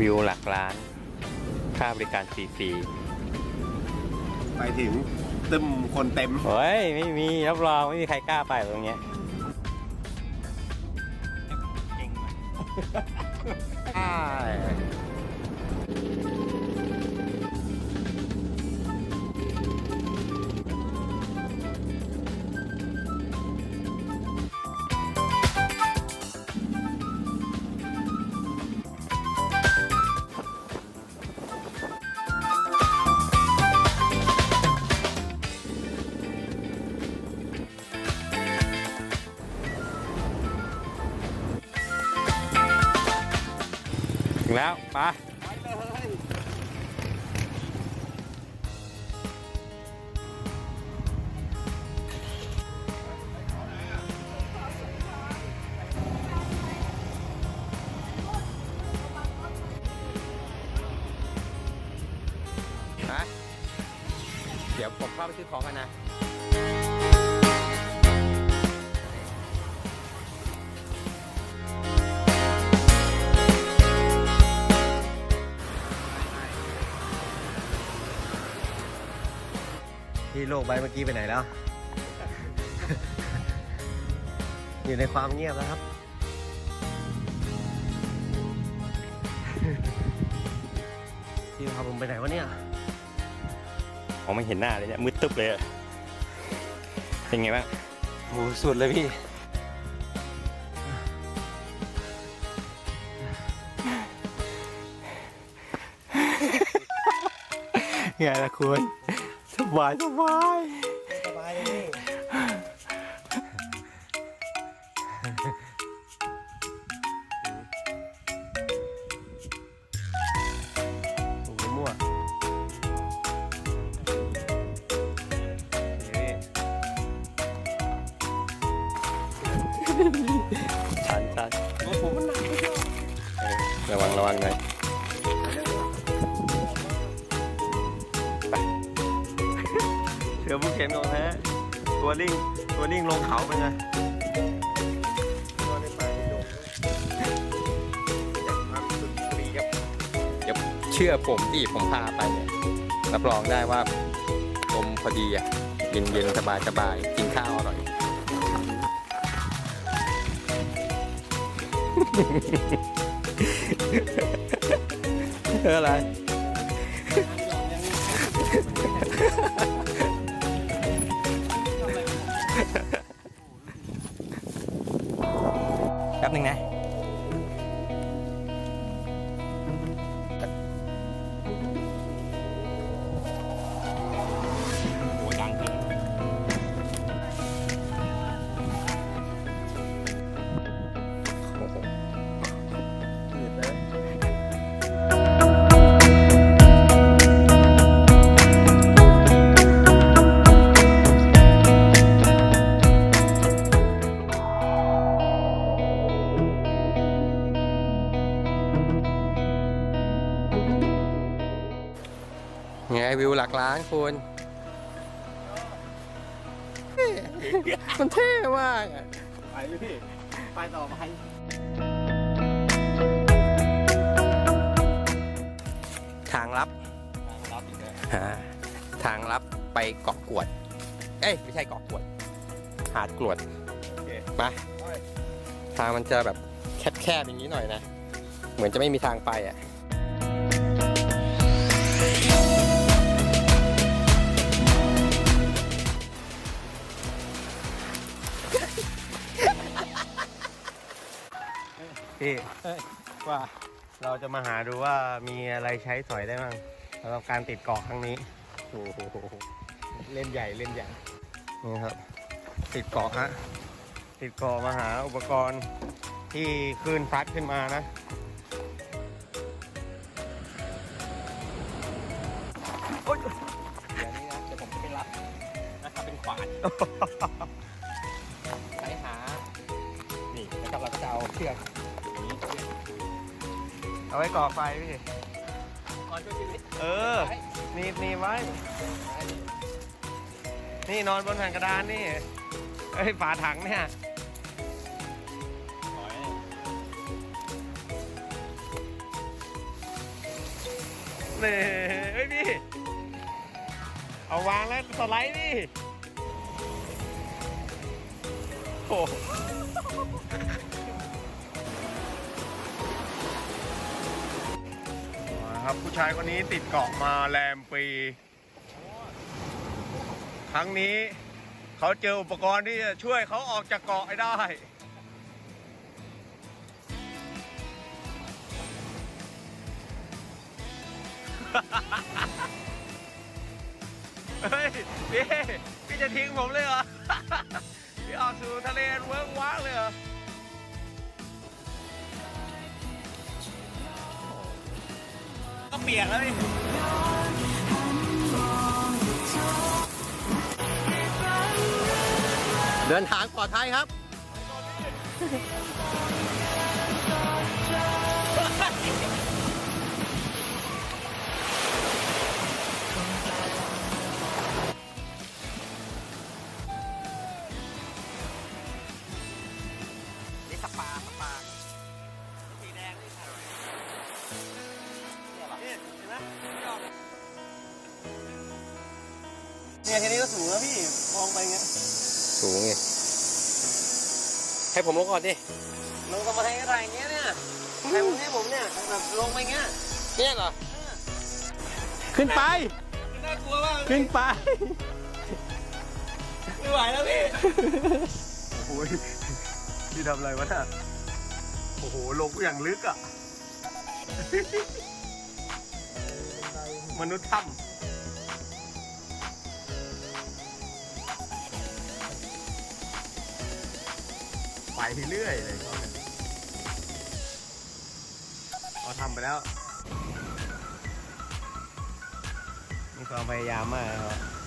วิวหลักล้าน ค่าบริการฟรีไปถึงตึมคนเต็ม ๆเฮ้ย ไม่มีรับรองไม่มีใครกล้าไปตรงเนี้ย ใช่ ถึงแล้วไปะฮะเดี๋ยวผมเข้าไปซื้อของกันนะ โลกใบเมื่อกี้ไปไหนแล้ว อยู่ในความเงียบแล้วครับที่พาผมไปไหนวะเนี่ยมองไม่เห็นหน้าเลยเนี่ยมืดตึ๊บเลยอะเป็นไงบ้างโหสุดเลยพี่ ไงล่ะคุณส บายสบายสบายเลยพี่มั่วนี่ชันชันโอ้โหมันหนักไม่ใช่เออระวังระวังหน่อย เสือผู้เข็มของแท้ตัวลิงตัวลิงลงเขาเป็นไงตัวในป่าในดงอยากทำสุดฟรีครับเดี๋ยวเชื่อผมดิผมพาไปเนี่ยรับรองได้ว่าลมพอดีอะเย็นเย็นสบายสบายกินข้าวอร่อยเอออะไรแป๊บหนึ่งนะ วิวหลักล้านคุณเท่มันเท่มากอะ ไปเลยพี่ ไปต่อไป ทางลับรับอีกแล้วฮะทางลับไปเกาะกวด เอ้ย ไม่ใช่เกาะกวด หาดกรวด โอเคไปทางมันจะแบบแคบๆอย่างนี้หน่อยนะ เหมือนจะไม่มีทางไปอะ พี่ว่าเราจะมาหาดูว่ามีอะไรใช้สอยได้บ้างสำหรับการติดเกาะครั้งนี้โอ้โหเล่นใหญ่เล่นใหญ่นี่ครับ ติดเกาะฮะติดเกาะมาหาอุปกรณ์ที่คลื่นซัดขึ้นมานะเดี๋ยวนี้นะเดี๋ยวผมจะไปรับนะครับเป็นขวานใช้หานี่นะครับเราก็จะเอาเชือกอย่างนี้ เอาไว้ก่อไฟพี่ ก่อนช่วยชีวิตเออหนีบหนีบไว้ นี่นอนบนแผ่นกระดานนี่เอ้ยฝาถังเนี่ยนี่เฮ้ยพี่ เอาวางแล้วสไลด์นี่โอ้ ผู้ชายคนนี้ติดเกาะมาแรมปี ครั้งนี้เขาเจออุปกรณ์ที่จะช่วยเขาออกจากเกาะให้ได้ เฮ้ย พี่ พี่จะทิ้งผมเลยเหรอ พี่ออกสู่ทะเลเวิ้งว้างเลยเหรอ เปียกแล้วนี่เดินทางปลอดภัยครับ เนี่ยแค่นี้ก็สูงแล้วพี่ มองไปเงี้ย สูงไงให้ผมลงก่อนดิ ลงทำไมอะไรเงี้ยเนี่ยใครมึงให้ผมเนี่ยแบบลงไปเงี้ย เนี่ยเหรอ ขึ้นไป น่ากลัวมากขึ้นไป ไม่ไหวแล้วพี่ โอ้ยพี่ทำอะไรวะน่ะโอ้โห ลงอย่างลึกอะ มนุษย์ถ้ำ ไปเรื่อยเลยเขาเนี่ยเขาทำไปแล้วมีความพยายามมากครับ